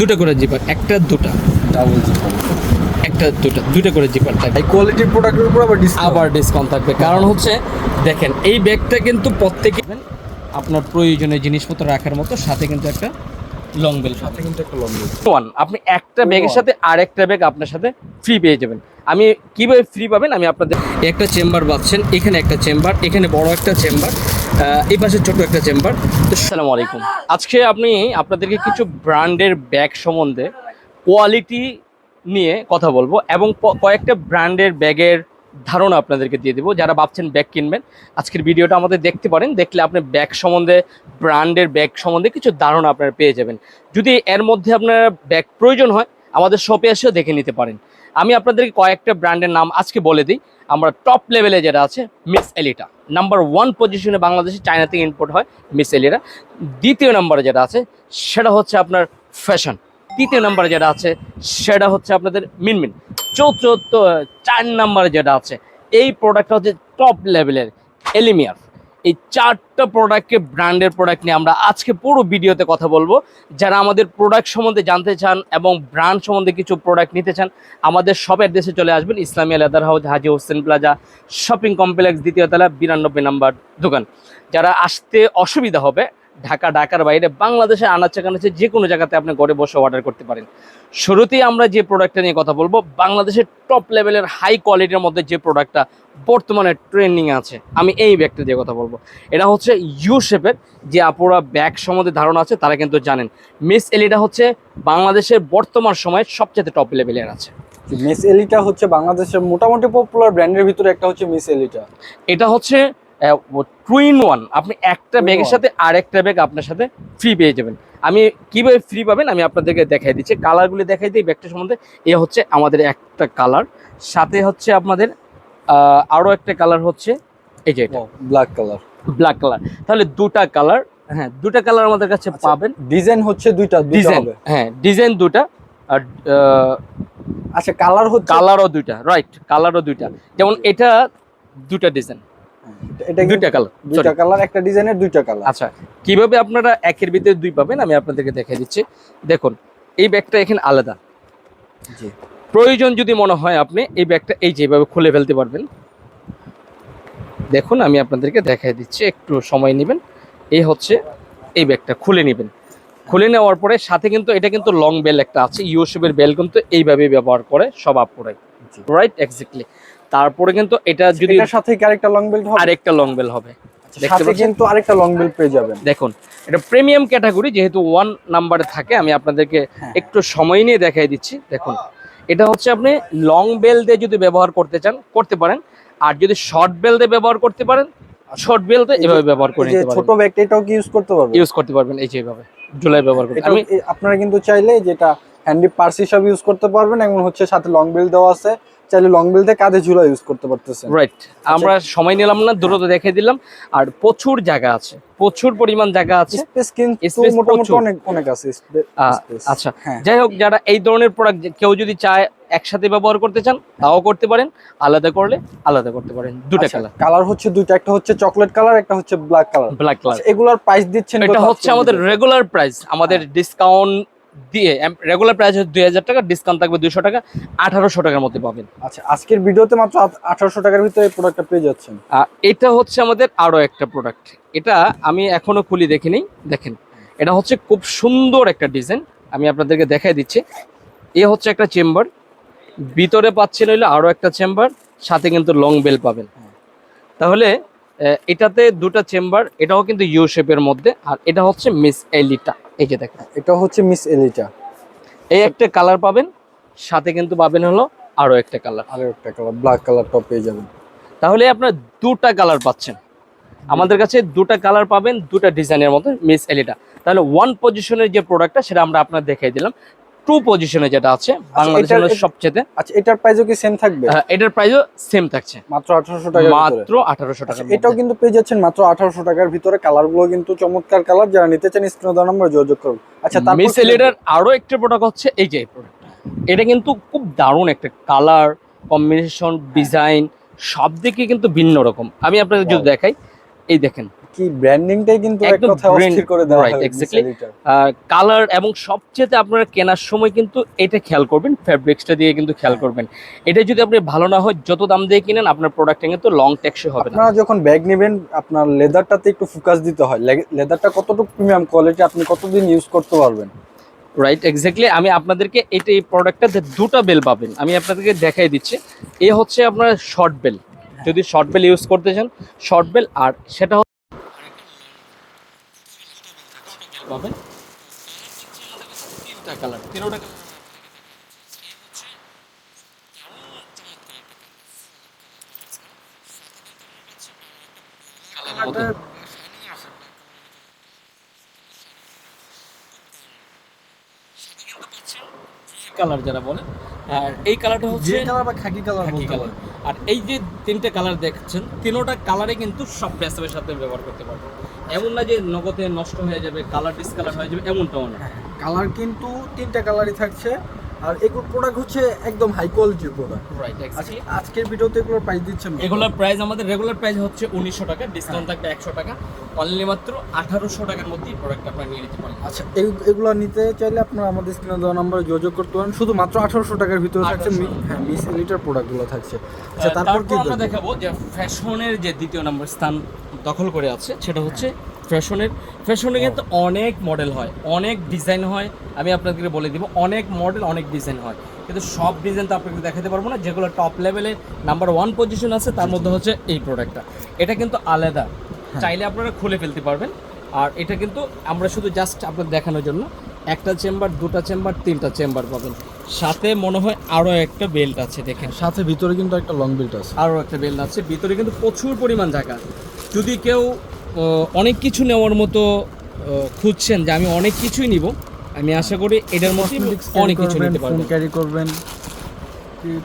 দুটো করে জিপার একটা দুটা। ডাবল জিপার একটা দুটা দুটো করে জিপার থাকবে। এই কোয়ালিটির প্রোডাক্টের উপর আবার ডিসকাউন্ট আবার ডিসকাউন্ট থাকবে। কারণ হচ্ছে দেখেন এই ব্যাগটা কিন্তু প্রত্যেকে আপনার প্রয়োজনীয় জিনিসপত্র রাখার মতো সাথে কিন্তু একটা লং বেল সাথে কিন্তু একটা লম্বা ওয়ান আপনি একটা ব্যাগের সাথে আরেকটা ব্যাগ আপনার সাথে ফ্রি পেয়ে যাবেন। আমি কীভাবে ফ্রি পাবেন আমি আপনাদের একটা চেম্বার পাচ্ছেন এখানে একটা চেম্বার এখানে বড় একটা চেম্বার এই পাশে ছোট একটা চেম্বার তো সালামু আলাইকুম। আজকে আপনি আপনাদেরকে কিছু ব্র্যান্ডের ব্যাগ সম্বন্ধে কোয়ালিটি নিয়ে কথা বলব এবং কয়েকটা ব্র্যান্ডের ব্যাগের ধারণা আপনাদেরকে দিয়ে দেবো। যারা ভাবছেন ব্যাগ কিনবেন, আজকের ভিডিওটা আমাদের দেখতে পারেন, দেখলে আপনি ব্যাগ সম্বন্ধে, ব্র্যান্ডের ব্যাগ সম্বন্ধে কিছু ধারণা আপনারা পেয়ে যাবেন। যদি এর মধ্যে আপনার ব্যাগ প্রয়োজন হয়, আমাদের শপে এসেও দেখে নিতে পারেন। আমি আপনাদেরকে কয়েকটা ব্র্যান্ডের নাম আজকে বলে দিই। আমরা টপ লেভেলে যেটা আছে মিস এলিটা নাম্বার ওয়ান পজিশনে বাংলাদেশে চায়না থেকে ইম্পোর্ট হয় মিস এলিটা দ্বিতীয় নম্বরে যেটা আছে, সেটা হচ্ছে আপনার ফ্যাশন তৃতীয় নম্বরে যেটা আছে, সেটা হচ্ছে আপনাদের মিনমিন। চতুর্থ চার নম্বরে যেটা আছে, এই প্রোডাক্টটা হচ্ছে টপ লেভেলের এলিমিয়ার এই চারটা প্রোডাক্টকে ব্র্যান্ডের প্রোডাক্ট নিয়ে আমরা আজকে পুরো ভিডিওতে কথা বলব। যারা আমাদের প্রোডাক্ট সম্বন্ধে জানতে চান এবং ব্র্যান্ড সম্বন্ধে কিছু প্রোডাক্ট নিতে চান, আমাদের শপের দেশে চলে আসবেন, Islamia leather house Haji Hossain plaza shopping complex দ্বিতীয় তলা, বিরানব্বই নাম্বার দোকান। যারা আসতে অসুবিধা হবে ঢাকা ঢাকার বাইরে বাংলাদেশে আনাচে কানাচে যে কোনো জায়গাতে আপনি ঘরে বসে অর্ডার করতে পারেন। শুরুতেই আমরা যে প্রোডাক্টটা নিয়ে কথা বলব বাংলাদেশের টপ লেভেলের হাই কোয়ালিটির মধ্যে যে প্রোডাক্টটা বর্তমানে ট্রেন্ডিং আছে আমি এই ব্যাগটা দিয়ে কথা বলব। এটা হচ্ছে ইউ শেপের যে আপুরা ব্যাগ সম্বন্ধে ধারণা আছে তারা কিন্তু জানেন। মিস এলিটা হচ্ছে বাংলাদেশের বর্তমান সময়ে সবচেয়ে টপ লেভেলের আছে। মিস এলিটা হচ্ছে বাংলাদেশের মোটামুটি পপুলার ব্র্যান্ডের ভিতরে একটা হচ্ছে মিস এলিটা এটা হচ্ছে টুইন ওয়ান আপনি একটা ব্যাগের। সাথে আরেকটা ব্যাগ আপনার সাথে ফ্রি পেয়ে যাবেন। আমি কীভাবে ফ্রি পাবেন আমি আপনাদেরকে দেখাই দিচ্ছি। কালারগুলি দেখাই দিই ব্যাগটা সম্বন্ধে। এ হচ্ছে আমাদের একটা কালার সাথে হচ্ছে আপনাদের আহ, আরও একটা কালার হচ্ছে এই যে এটা। ব্ল্যাক কালার ব্ল্যাক কালার তাহলে দুটা কালার হ্যাঁ দুটা কালার আমাদের কাছে পাবেন। ডিজাইন হচ্ছে দুইটা দুইটা ডিজাইন হ্যাঁ ডিজাইন দুটা আর আচ্ছা কালার হচ্ছে কালারও দুইটা রাইট কালারও দুইটা। যেমন এটা দুটা ডিজাইন এটা দুইটা কালার দুইটা কালার একটা ডিজাইনের দুইটা কালার আচ্ছা কীভাবে আপনারা একের ভিতরে দুই পাবেন আমি আপনাদেরকে দেখাই দিচ্ছি। দেখুন এই ব্যাগটা এখানে আলাদা। জি। প্রয়োজন যদি মনে হয় আপনি এই ব্যাগটা এই যেভাবে খুলে ফেলতে পারবেন। দেখুন আমি আপনাদেরকে দেখাই দিচ্ছি একটু সময় নেবেন। এই হচ্ছে এই ব্যাগটা খুলে নেবেন। খুলে নেওয়ার পরে সাথে কিন্তু এটা কিন্তু লং বেল একটা আছে ইউসেফের বেল কিন্তু এইভাবে ব্যবহার করে সব আপুরাই। রাইট এক্স্যাক্টলি তারপরে কিন্তু এটা যদি এটার সাথে আরেকটা লং বেল্ট হবে? আরেকটা লং বেল হবে। দেখতে সাথে? কিন্তু আরেকটা লং বেল্ট পেয়ে যাবেন। দেখুন এটা প্রিমিয়াম ক্যাটাগরি যেহেতু ওয়ান নাম্বারে থাকে আমি আপনাদেরকে হ্যাঁ। একটু সময় নিয়ে দেখাই দিচ্ছি। দেখুন এটা হচ্ছে আপনি লং বেল দিয়ে যদি ব্যবহার করতে চান করতে পারেন। আর যদি শর্ট বেল দিয়ে ব্যবহার করতে পারেন শর্ট বেল দিয়ে এভাবে ব্যবহার করে নিতে ছোট পারেন ব্যাগটা এটাও কি ইউজ করতে পারবে ইউজ করতে পারবেন এই যে এভাবে জুলাই ব্যবহার করতে। আমি আপনারা কিন্তু চাইলে যেটা হ্যান্ডি পার্স হিসাবে ইউজ করতে পারবেন। এবং হচ্ছে সাথে লং বেল দেওয়া আছে। চাইলে লং বেল দিয়ে কাঁধে ঝুলা ইউজ করতে পারতেছেন। রাইট আমরা সময় নিলাম না দ্রুত দেখে দিলাম। আর প্রচুর জায়গা আছে। প্রচুর পরিমাণ জায়গা আছে। স্পেস কিন্তু মোটামুটি অনেক অনেক আছে। আচ্ছা হ্যাঁ। যাই হোক যারা এই ধরনের প্রোডাক্ট কেউ যদি চায় একসাথে ব্যবহার করতে চান তাও করতে পারেন। আলাদা করলে আলাদা করতে পারেন। দুটো কালার কালার হচ্ছে দুইটা একটা হচ্ছে চকলেট কালার একটা হচ্ছে ব্ল্যাক কালার ব্ল্যাক কালার এগুলোর প্রাইস দিচ্ছেন এটা হচ্ছে আমাদের রেগুলার প্রাইস আমাদের ডিসকাউন্ট দিয়ে রেগুলার প্রাইস হচ্ছে দুই হাজার টাকা ডিসকাউন্ট থাকবে দুশো টাকা আঠারোশো টাকার মধ্যে পাবেন। আচ্ছা আজকের ভিডিওতে মাত্র আঠারোশো টাকার ভিতরে প্রোডাক্টটা পেয়ে যাচ্ছেন। এটা হচ্ছে আমাদের আরও একটা প্রোডাক্ট এটা আমি এখনও খুলি দেখিনি দেখেন। এটা হচ্ছে খুব সুন্দর একটা ডিজাইন আমি আপনাদেরকে দেখাই দিচ্ছি। এ হচ্ছে একটা চেম্বার ভিতরে পাচ্ছেন হইলে আরও একটা চেম্বার সাথে কিন্তু লং বেল পাবেন। তাহলে এটাতে দুটো চেম্বার এটাও কিন্তু ইউ শেপের মধ্যে আর এটা হচ্ছে মিস এলিটা এই যে দেখেন। এটা হচ্ছে মিস এলিটা এই একটা কালার পাবেন সাথে কিন্তু পাবেন হলো আরও একটা কালার আরও একটা কালার ব্ল্যাক কালারটাও পেয়ে যাবেন। তাহলে আপনার দুটা কালার পাচ্ছেন। আমাদের কাছে দুটা কালার পাবেন দুটা ডিজাইনের মধ্যে মিস এলিটা তাহলে ওয়ান পজিশনের যে প্রোডাক্টটা সেটা আমরা আপনার দেখাই দিলাম। টু পজিশনে যেটা আছে বাংলাদেশের এটার- সবচেয়ে আচ্ছা এটার প্রাইসও কি সেম থাকবে? এটার প্রাইসও সেম থাকছে। মাত্র আঠারোশো টাকা মাত্র আঠারোশো টাকা আচ্ছা, এটাও কিন্তু পেয়ে যাচ্ছেন মাত্র আঠারোশো টাকার ভিতরে। কালারগুলো কিন্তু চমৎকার কালার যারা নিতে চান স্ক্রিনে দেওয়া নাম্বার যোগাযোগ করুন। আচ্ছা তারপর মিস আরও একটা প্রোডাক্ট হচ্ছে এই যে এটা কিন্তু খুব দারুণ একটা কালার কম্বিনেশন ডিজাইন সব দিকে কিন্তু ভিন্ন রকম। আমি আপনাদের যদি দেখাই এই দেখেন। কি ব্র্যান্ডিংটাই কিন্তু এক brand- অস্থির করে দেওয়া হয় exactly. কালার এবং সবচেয়ে আপনারা কেনার সময় কিন্তু এটা খেয়াল করবেন ফ্যাব্রিক্সটা দিয়ে কিন্তু খেয়াল হ্যাঁ। করবেন। এটা যদি আপনি ভালো না হয় যত দাম দিয়ে কিনেন আপনার প্রোডাক্টটা কিন্তু লং হবে না। আপনারা যখন ব্যাগ নেবেন আপনার লেদারটাতে একটু ফোকাস দিতে হয়। লেদারটা কতটুকু প্রিমিয়াম কোয়ালিটি আপনি কতদিন ইউজ করতে পারবেন? রাইট এক্স্যাক্টলি আমি আপনাদেরকে এটা এই প্রোডাক্টটা দুটো বেল পাবেন আমি আপনাদেরকে দেখাই দিচ্ছি। এ হচ্ছে আপনার শর্ট বেল যদি শর্ট বেল ইউজ করতে চান শর্ট বেল আর সেটা হচ্ছে পাবেন তিনটা কালার তিনটা কালার কালার যারা বলে আর এই কালারটা হচ্ছে যে কালার বা খাকি কালার খাকি বলতে কালার আর এই যে তিনটে কালার দেখছেন তিনোটা কালারে কিন্তু সব প্যাসেপের সাথে ব্যবহার করতে পারবেন এমন না যে নগদে নষ্ট হয়ে যাবে কালার ডিসকালার হয়ে যাবে এমনটাও না। কালার কিন্তু তিনটা কালারই থাকছে। আর এগুলো প্রোডাক্ট হচ্ছে একদম হাই কোয়ালিটির প্রোডাক্ট রাইট আজকের ভিডিওতে এগুলোর প্রাইস দিচ্ছেন? এগুলোর প্রাইস আমাদের রেগুলার প্রাইস হচ্ছে উনিশশো টাকা ডিসকাউন্ট থাকবে একশো টাকা। অনলি মাত্র আঠারোশো টাকার মধ্যেই প্রোডাক্ট আপনারা নিয়ে নিতে পারেন আচ্ছা এগুলো নিতে চাইলে আপনারা আমাদের স্ক্রিনে দেওয়া নাম্বারে যোগাযোগ করতে পারেন। শুধুমাত্র আঠারোশো টাকার ভিতরে থাকছে 1800 হ্যাঁ মিস লিটার প্রোডাক্টগুলো থাকছে। আচ্ছা তারপর কি আমরা দেখাবো? যে ফ্যাশনের যে দ্বিতীয় নম্বর স্থান দখল করে আছে সেটা হচ্ছে ফ্যাশনের ফ্যাশনে কিন্তু অনেক মডেল হয় অনেক ডিজাইন হয়। আমি আপনাদেরকে বলে দিব অনেক মডেল অনেক ডিজাইন হয়। কিন্তু সব ডিজাইন তো আপনাকে দেখাতে পারব না যেগুলো টপ লেভেলে নাম্বার ওয়ান পজিশন আছে তার মধ্যে হচ্ছে এই প্রোডাক্টটা এটা কিন্তু আলাদা। চাইলে আপনারা খুলে ফেলতে পারবেন। আর এটা কিন্তু আমরা শুধু জাস্ট আপনাদের দেখানোর জন্য একটা চেম্বার দুটা চেম্বার তিনটা চেম্বার পাবেন। সাথে মনে হয় আরও একটা বেল্ট আছে দেখেন। সাথে ভিতরে কিন্তু একটা লং বেল্ট আছে। আরও একটা বেল্ট আছে ভিতরে কিন্তু প্রচুর পরিমাণ জায়গা। যদি কেউ অনেক কিছু নেওয়ার মতো খুঁজছেন যে আমি অনেক কিছুই নিব। আমি আশা করি এটার মধ্যে অনেক কিছু নিতে পারবেন। ক্যারি করবেন।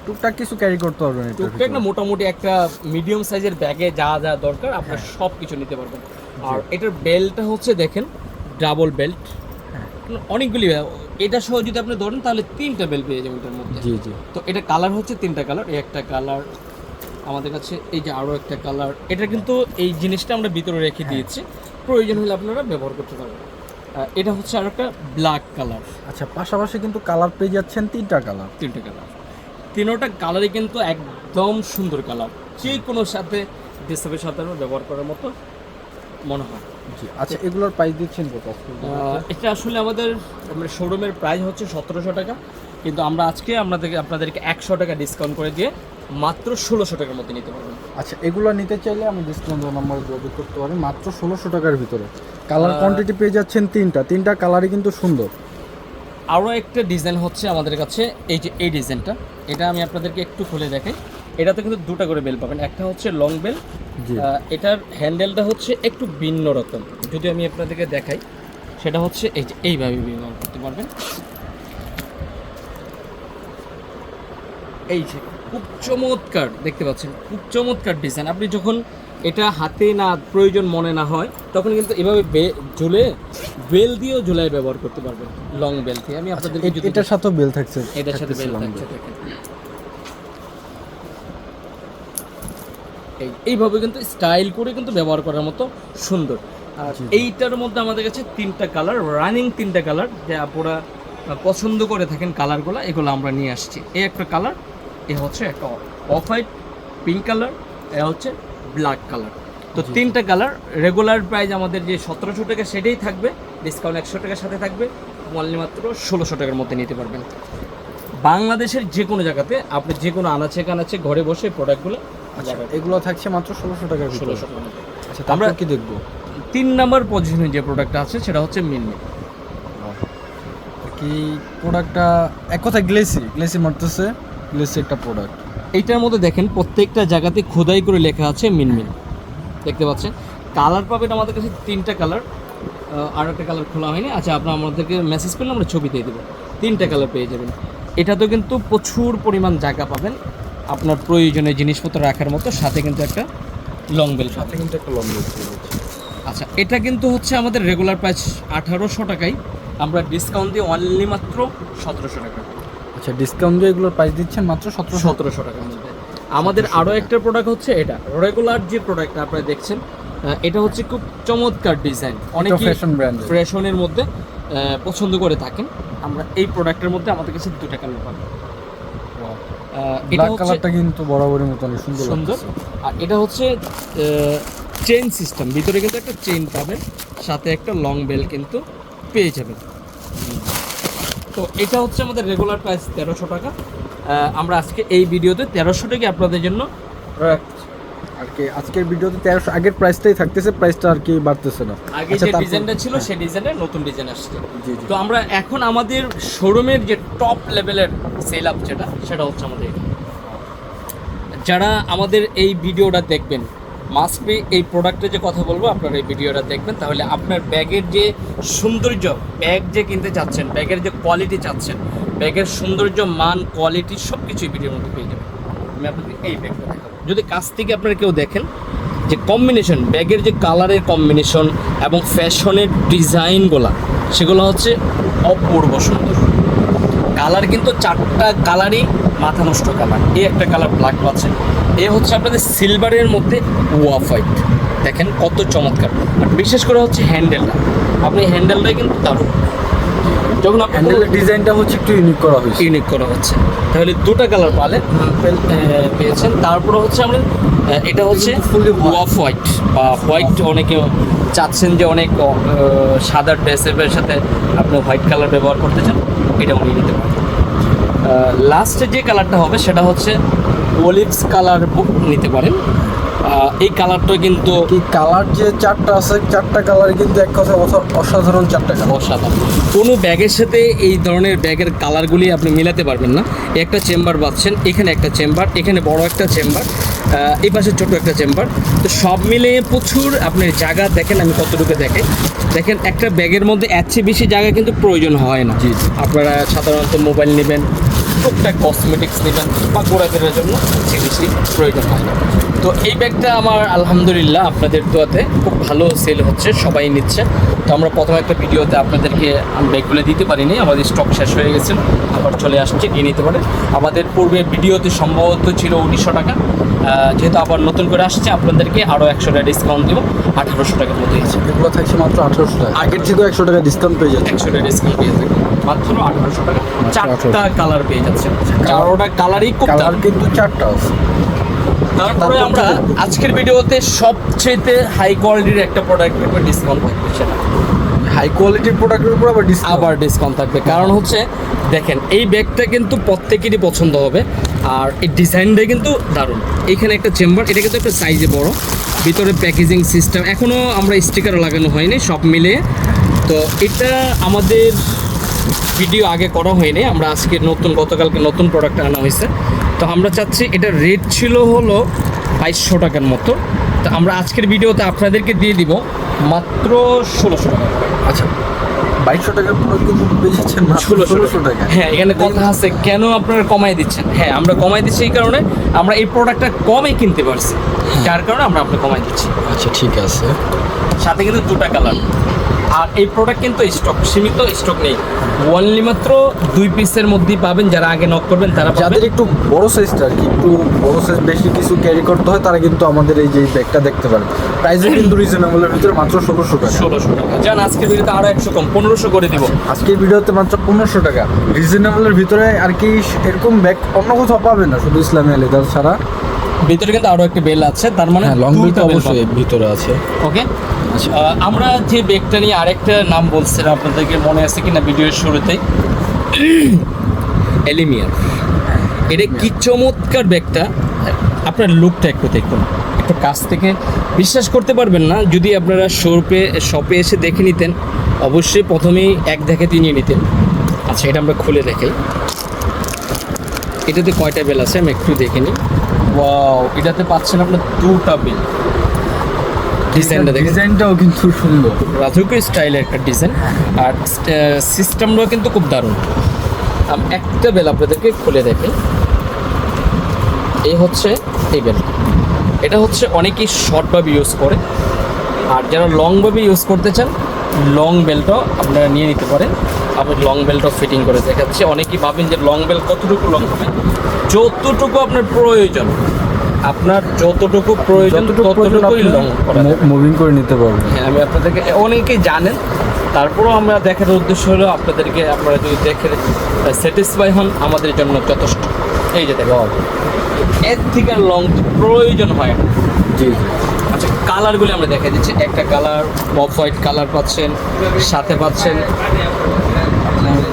টুকটাক কিছু ক্যারি করতে পারবেন টুকটাক না মোটামুটি একটা মিডিয়াম সাইজের ব্যাগে যা যা দরকার আপনার হ্যাঁ। সব কিছু নিতে পারবেন। আর এটার বেল্টটা হচ্ছে দেখেন ডাবল বেল্ট হ্যাঁ। অনেকগুলি এটা সহ যদি আপনি ধরেন তাহলে তিনটা বেল্ট পেয়ে যাবেন এটার মধ্যে। জি জি। তো এটা কালার হচ্ছে তিনটা কালার একটা কালার আমাদের কাছে এই যে আরও একটা কালার এটা কিন্তু এই জিনিসটা আমরা ভিতরে রেখে দিয়েছি। প্রয়োজন হলে আপনারা ব্যবহার করতে পারবেন। এটা হচ্ছে আর একটা ব্ল্যাক কালার আচ্ছা পাশাপাশি কিন্তু কালার পেয়ে যাচ্ছেন তিনটা কালার তিনটে কালার তিনোটা কালারই কিন্তু একদম সুন্দর কালার যে কোনো সাথে ডেস্কটপের সাথে আমরা ব্যবহার করার মতো মনে হয়। জি আচ্ছা এগুলোর প্রাইস দিচ্ছেন কত? এটা আসলে আমাদের মানে শোরুমের প্রাইস হচ্ছে সতেরোশো টাকা। কিন্তু আমরা আজকে আপনাদেরকে আপনাদেরকে একশো টাকা ডিসকাউন্ট করে দিয়ে মাত্র ষোলোশো টাকার মধ্যে নিতে পারবেন। আচ্ছা এগুলো নিতে চাইলে আমি ডিসকাউন্ট নাম্বারে যোগাযোগ করতে পারি মাত্র ষোলোশো টাকার ভিতরে। কালার কোয়ান্টিটি পেয়ে যাচ্ছেন তিনটা। তিনটা কালারই কিন্তু সুন্দর। আরও একটা ডিজাইন হচ্ছে আমাদের কাছে। এই যে এই ডিজাইনটা এটা আমি আপনাদেরকে একটু খুলে দেখাই। এটাতে কিন্তু দুটো করে বেল পাবেন। একটা হচ্ছে লং বেল এটার হ্যান্ডেলটা হচ্ছে একটু ভিন্ন রকম। যদি আমি আপনাদেরকে দেখাই সেটা হচ্ছে এই যে এইভাবে ব্যবহার করতে পারবেন। এই যে খুব চমৎকার দেখতে পাচ্ছেন খুব চমৎকার ডিজাইন আপনি যখন এটা হাতে না প্রয়োজন মনে না হয় তখন কিন্তু এভাবে ঝুলে বেল দিয়েও ঝুলাই ব্যবহার করতে পারবেন লং বেল দিয়ে। আমি আপনাদের এটার সাথেও বেল থাকছে এটার সাথে বেল থাকছে এই এইভাবে কিন্তু স্টাইল করে কিন্তু ব্যবহার করার মতো সুন্দর। আর। এইটার মধ্যে আমাদের কাছে তিনটা কালার রানিং তিনটা কালার যে আপনারা পছন্দ করে থাকেন কালারগুলো এগুলো আমরা নিয়ে আসছি। এই একটা কালার এ হচ্ছে একটা অফ হোয়াইট পিঙ্ক কালার এ হচ্ছে ব্ল্যাক কালার তো। তিনটা কালার রেগুলার প্রাইস আমাদের যে সতেরোশো টাকা সেটাই থাকবে ডিসকাউন্ট একশো টাকার সাথে থাকবে অনলি মাত্র ষোলোশো টাকার মধ্যে নিতে পারবেন। বাংলাদেশের যে কোনো জায়গাতে আপনি যে কোনো আনাচে কানাচে ঘরে বসে প্রোডাক্টগুলো আচ্ছা এগুলো থাকছে মাত্র ষোলোশো টাকার ভিতরে। ষোলোশো মধ্যে। আচ্ছা আমরা- কি দেখব? তিন নাম্বার পজিশনে যে প্রোডাক্টটা আছে সেটা হচ্ছে মিনমিন কি প্রোডাক্টটা এক কথা গ্লেসি গ্লেসি মারতেছে। গ্লেসি একটা প্রোডাক্ট এইটার মধ্যে দেখেন প্রত্যেকটা জায়গাতে খোদাই করে লেখা আছে মিনমিন দেখতে পাচ্ছেন? কালার পাবেন আমাদের কাছে তিনটা কালার আর একটা কালার খোলা হয়নি। আচ্ছা আপনার আমাদেরকে মেসেজ করলে আমরা ছবি দিয়ে দেবো। তিনটা কালার পেয়ে যাবেন। এটাতেও কিন্তু প্রচুর পরিমাণ জায়গা পাবেন। আপনার প্রয়োজনীয় জিনিসপত্র রাখার মতো সাথে কিন্তু একটা লং বেল সাথে কিন্তু একটা লং বেল আচ্ছা এটা কিন্তু হচ্ছে আমাদের রেগুলার প্রাইস আঠারোশো টাকাই আমরা ডিসকাউন্ট দিয়ে অনলি মাত্র সতেরোশো টাকা। আচ্ছা ডিসকাউন্ট দিয়ে এগুলোর প্রাইস দিচ্ছেন মাত্র সতেরো সতেরোশো টাকা আমাদের আরও একটা প্রোডাক্ট হচ্ছে এটা রেগুলার যে প্রোডাক্ট আপনারা দেখছেন এটা হচ্ছে খুব চমৎকার ডিজাইন অনেক ফ্যাশন ব্র্যান্ড ফ্যাশনের মধ্যে পছন্দ করে থাকেন। আমরা এই প্রোডাক্টের মধ্যে আমাদের কাছে দুটা কালার পাবো আহ, এটা হচ্ছে কালারটা কিন্তু বরাবরের মতো অনেক সুন্দর। সুন্দর আর এটা হচ্ছে চেইন সিস্টেম ভিতরে কিন্তু একটা চেইন পাবেন সাথে একটা লং বেল কিন্তু পেয়ে যাবেন। তো এটা হচ্ছে আমাদের রেগুলার প্রাইস তেরোশো টাকা। আমরা আজকে এই ভিডিওতে তেরোশো টাকা আপনাদের জন্য আর কি আজকের ভিডিওতে তেরোশো আগের প্রাইসটাই থাকতেছে প্রাইসটা আর কি বাড়তেছে না। আগে আচ্ছা, যে ডিজাইনটা ছিল সেই ডিজাইনের নতুন ডিজাইন আসছে। জি জি। তো আমরা এখন আমাদের শোরুমের যে টপ লেভেলের সেল আপ যেটা সেটা হচ্ছে আমাদের যারা আমাদের এই ভিডিওটা দেখবেন মাস্ট বি এই প্রোডাক্টের যে কথা বলব, আপনারা এই ভিডিওটা দেখবেন। তাহলে আপনার ব্যাগের যে সৌন্দর্য, ব্যাগ যে কিনতে চাচ্ছেন, ব্যাগের যে কোয়ালিটি চাচ্ছেন, ব্যাগের সৌন্দর্য, মান কোয়ালিটি সব কিছুই ভিডিওর মধ্যে পেয়ে যাবেন। আমি আপনাদের এই ব্যাগটা দেখাবো। যদি কাছ থেকে আপনারা কেউ দেখেন, যে কম্বিনেশন ব্যাগের যে কালারের কম্বিনেশন এবং ফ্যাশনের ডিজাইনগুলো, সেগুলো হচ্ছে অপূর্ব সুন্দর। কালার কিন্তু চারটা কালারই মাথা নষ্ট কালার এই একটা কালার ব্ল্যাক পাচ্ছেন এ হচ্ছে আপনাদের সিলভারের মধ্যে ওয়াফ হোয়াইট দেখেন কত চমৎকার। আর বিশেষ করে হচ্ছে হ্যান্ডেলটা আপনি হ্যান্ডেলটাই কিন্তু দারুণ। যখন হ্যান্ডেলের ডিজাইনটা হচ্ছে একটু ইউনিক করা হয়েছে। ইউনিক করা হচ্ছে। তাহলে দুটো কালার পালে পেয়েছেন। তারপরে হচ্ছে আমরা এটা হচ্ছে white. অফ হোয়াইট বা হোয়াইট অনেকে চাচ্ছেন যে অনেক সাদা ড্রেসের সাথে আপনি হোয়াইট কালার ব্যবহার করতে চান। এটা উনি নিতে পারেন। লাস্টে যে কালারটা হবে সেটা হচ্ছে অলিভস কালার নিতে পারেন। এই কালারটা কিন্তু কি কালার যে চারটা আছে চারটা কালার কিন্তু এক কথা অসা- অসাধারণ চারটা কালার। অসাধারণ। কোনো ব্যাগের সাথে এই ধরনের ব্যাগের কালারগুলি আপনি মিলাতে পারবেন না। একটা চেম্বার পাচ্ছেন এখানে একটা চেম্বার এখানে বড় একটা চেম্বার এই পাশে ছোট একটা চেম্বার। তো সব মিলে প্রচুর আপনার জায়গা দেখেন আমি কতটুকু দেখে। দেখেন একটা ব্যাগের মধ্যে চেয়ে বেশি জায়গা কিন্তু প্রয়োজন হয় না। আপনারা সাধারণত মোবাইল নেবেন টুকটাক কসমেটিক্স নেবেন বা ঘোরাফেরার জন্য সে বেশি প্রয়োজন হয় না। তো এই ব্যাগটা আমার আলহামদুলিল্লাহ আপনাদের দোয়াতে খুব ভালো সেল হচ্ছে সবাই নিচ্ছে। তো আমরা প্রথম একটা ভিডিওতে আপনাদেরকে ব্যাগগুলো দিতে পারিনি আমাদের স্টক শেষ হয়ে গেছে আবার চলে আসছে নিয়ে নিতে পারে আমাদের পূর্বে ভিডিওতে সম্ভবত ছিল উনিশশো টাকা যেহেতু আবার নতুন করে আসছে আপনাদেরকে আরও একশো টাকা ডিসকাউন্ট দেবো আঠারোশো টাকার মতো হয়েছে এগুলো থাকছে মাত্র আঠারোশো টাকা। আগের থেকেও একশো টাকা ডিসকাউন্ট পেয়ে যাচ্ছে। একশো টাকা ডিসকাউন্ট পেয়ে যাবেন মাত্র আঠারোশো টাকা। চারটা কালার পেয়ে যাচ্ছে। চারোটা কালারই কালার কিন্তু চারটা আছে। তারপরে আমরা আজকের ভিডিওতে সবচেয়ে হাই কোয়ালিটির একটা প্রোডাক্টের উপর ডিসকাউন্ট থাকবে সেটা। হাই কোয়ালিটির প্রোডাক্টের উপর আবার ডিসকাউন্ট আবার ডিসকাউন্ট থাকবে। কারণ হচ্ছে দেখেন এই ব্যাগটা কিন্তু প্রত্যেকেরই পছন্দ হবে আর এই ডিজাইনটা কিন্তু দারুণ। এখানে একটা চেম্বার এটা কিন্তু একটা সাইজে বড়। ভিতরে প্যাকেজিং সিস্টেম এখনও আমরা স্টিকার লাগানো হয়নি সব মিলে। তো এটা আমাদের ভিডিও আগে করা হয়নি আমরা আজকে নতুন গতকালকে নতুন প্রোডাক্ট আনা হয়েছে। তো আমরা চাচ্ছি এটা রেট ছিল হলো বাইশশো টাকার মতো। তো আমরা আজকের ভিডিওতে আপনাদেরকে দিয়ে দিব মাত্র ষোলোশো টাকা। আচ্ছা বাইশশো ষোলোশো টাকা। হ্যাঁ এখানে কথা আছে কেন আপনারা কমাই দিচ্ছেন? হ্যাঁ আমরা কমাই দিচ্ছি এই কারণে আমরা এই প্রোডাক্টটা কমে কিনতে পারছি। যার কারণে আমরা আপনি কমাই দিচ্ছি। আচ্ছা ঠিক আছে। সাথে কিন্তু দুটা কালার আর এই প্রোডাক্ট কিন্তু স্টক সীমিত স্টক নেই। ওনলি মাত্র দুই পিসের মধ্যেই পাবেন যারা আগে নক করবেন তারা যাদের একটু বড় সাইজটা আর কি একটু বড় সাইজ বেশি কিছু ক্যারি করতে হয় তারা কিন্তু আমাদের এই যে ব্যাগটা দেখতে পারে প্রাইসও কিন্তু রিজনেবলের ভিতরে মাত্র ষোলোশো টাকা। ষোলোশো টাকা। যান আজকের ভিডিওতে আরও একশো কম পনেরোশো করে দিব। আজকের ভিডিওতে মাত্র পনেরোশো টাকা। রিজনেবলের ভিতরে আর কি এরকম ব্যাগ অন্য কোথাও পাবেন না শুধু ইসলামী আলিদার ছাড়া। ভিতরে কিন্তু আরও একটা বেল আছে তার মানে হ্যাঁ লং বিল দুইটা তো অবশ্যই ভিতরে আছে। ওকে আচ্ছা। আমরা যে ব্যাগটা নিয়ে আরেকটা নাম বলছিলাম আপনাদেরকে মনে আছে কিনা ভিডিওর শুরুতেই? এলিমিয়ার এটা কি চমৎকার ব্যাগটা? আপনার লুকটা একটু দেখুন। একটু কাছ থেকে বিশ্বাস করতে পারবেন না যদি আপনারা শপে শপে এসে দেখে নিতেন অবশ্যই প্রথমেই এক দেখে নিয়ে নিতেন। আচ্ছা এটা আমরা খুলে দেখাই। এটাতে কয়টা বেল আছে আমি একটু দেখে নিই। ওয়াও এটাতে পাচ্ছেন আপনার দুটা বেল। ডিজাইনটা দেখেন। ডিজাইনটাও কিন্তু সুন্দর। রাজকীয় স্টাইলের একটা ডিজাইন আর সিস্টেমটাও কিন্তু খুব দারুণ। আমি একটা বেল আপনাদেরকে খুলে দেখি। এই হচ্ছে এই বেল এটা হচ্ছে অনেকেই শর্টভাবে ইউজ করে। আর যারা লংভাবে ইউজ করতে চান লং বেলটাও আপনারা নিয়ে নিতে পারেন। আমি লং বেলটাও ফিটিং করে দেখাচ্ছি। অনেকেই ভাবেন যে লং বেল কতটুকু লং হবে? যতটুকু আপনার প্রয়োজন আপনার যতটুকু প্রয়োজন ততটুকুই লং মুভিং করে নিতে পারবেন। হ্যাঁ আমি আপনাদেরকে অনেকেই জানেন তারপরেও আমরা দেখার উদ্দেশ্য হলো আপনাদেরকে আপনারা যদি দেখে স্যাটিসফাই হন আমাদের জন্য যথেষ্ট। এই যে দেখো এর থেকে লং প্রয়োজন হয়। জি জি। আচ্ছা কালারগুলি আমরা দেখা দিচ্ছি। একটা কালার অফ হোয়াইট কালার পাচ্ছেন সাথে পাচ্ছেন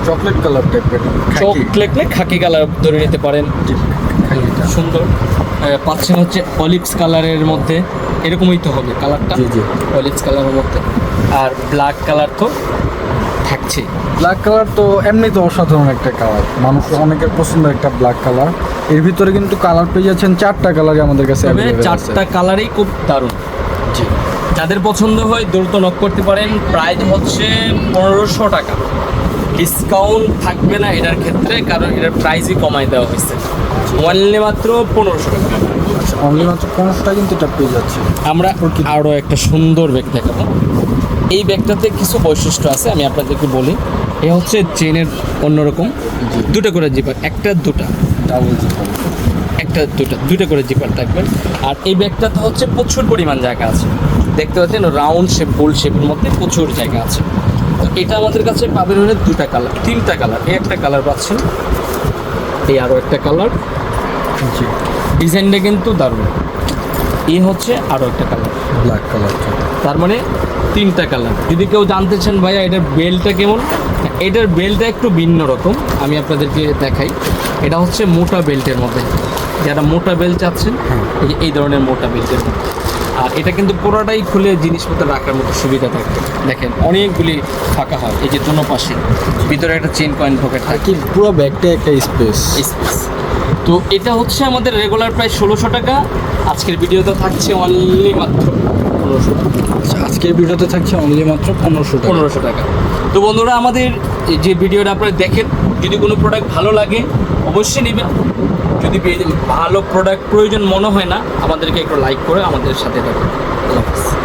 চকলেট কালার টাইপের চকলেট না খাকি কালার ধরে নিতে পারেন। সুন্দর। পাচ্ছেন হচ্ছে অলিভস কালারের মধ্যে এরকমই তো হবে কালারটা। জি, জি। অলিভস কালারের মধ্যে। আর ব্ল্যাক কালার তো থাকছেই ব্ল্যাক কালার তো এমনি তো অসাধারণ একটা কালার। মানুষ অনেকের পছন্দের একটা ব্ল্যাক কালার। এর ভিতরে কিন্তু কালার পেয়ে যাচ্ছেন চারটা কালারই আমাদের কাছে চারটা কালারই খুব দারুণ। জি। যাদের পছন্দ হয় দ্রুত নক করতে পারেন। প্রাইস হচ্ছে পনেরোশো টাকা। ডিসকাউন্ট থাকবে না এটার ক্ষেত্রে কারণ এটার প্রাইসই কমাই দেওয়া হয়েছে। অনলি মাত্র পনেরোশো টাকা। অনলি মাত্র পনেরোশো টাকা কিন্তু এটা পেয়ে যাচ্ছে। আমরা আরও একটা সুন্দর ব্যাগ দেখাবো। এই ব্যাগটাতে কিছু বৈশিষ্ট্য আছে আমি আপনাদেরকে বলি। এ হচ্ছে চেনের অন্যরকম। দুটো করে জিপার একটা দুটা। ডাবল জিপার একটা দুটা দুটো করে জিপার থাকবে। আর এই ব্যাগটাতে হচ্ছে প্রচুর পরিমাণ জায়গা আছে। দেখতে পাচ্ছেন রাউন্ড শেপ গোল শেপের মধ্যে প্রচুর জায়গা আছে। এটা আমাদের কাছে পাবেন মানে দুটা কালার তিনটা কালার এই একটা কালার পাচ্ছেন। এই আরও একটা কালার। জি ডিজাইনটা কিন্তু দারুণ। এই হচ্ছে আরও একটা কালার। ব্ল্যাক কালারটা তার মানে তিনটা কালার। যদি কেউ জানতে চান ভাইয়া এটার বেলটা কেমন? এটার বেলটা একটু ভিন্ন রকম। আমি আপনাদেরকে দেখাই। এটা হচ্ছে মোটা বেল্টের মধ্যে। যারা মোটা বেল্ট চাচ্ছেন এই এই ধরনের মোটা বেল্টের মধ্যে। আর এটা কিন্তু পুরোটাই খুলে জিনিসপত্র রাখার মতো সুবিধা থাকে দেখেন অনেকগুলি ফাঁকা হয় এই যে দোনো পাশে। ভিতরে একটা চেন কয়েন পকেট থাকে। কি পুরো ব্যাগটা একটা স্পেস স্পেস তো এটা হচ্ছে আমাদের রেগুলার প্রায় ষোলোশো টাকা। আজকের ভিডিওতে থাকছে অনলি মাত্র পনেরোশো টাকা। আচ্ছা আজকের ভিডিওতে থাকছে অনলি মাত্র পনেরোশো পনেরোশো টাকা। তো বন্ধুরা আমাদের এই যে ভিডিওটা আপনারা দেখেন যদি কোনো প্রোডাক্ট ভালো লাগে অবশ্যই নেবেন। যদি ভালো প্রোডাক্ট প্রয়োজন মনে হয় না, আমাদেরকে একটু লাইক করে আমাদের সাথে থাকুন। আল্লাহ হাফিজ।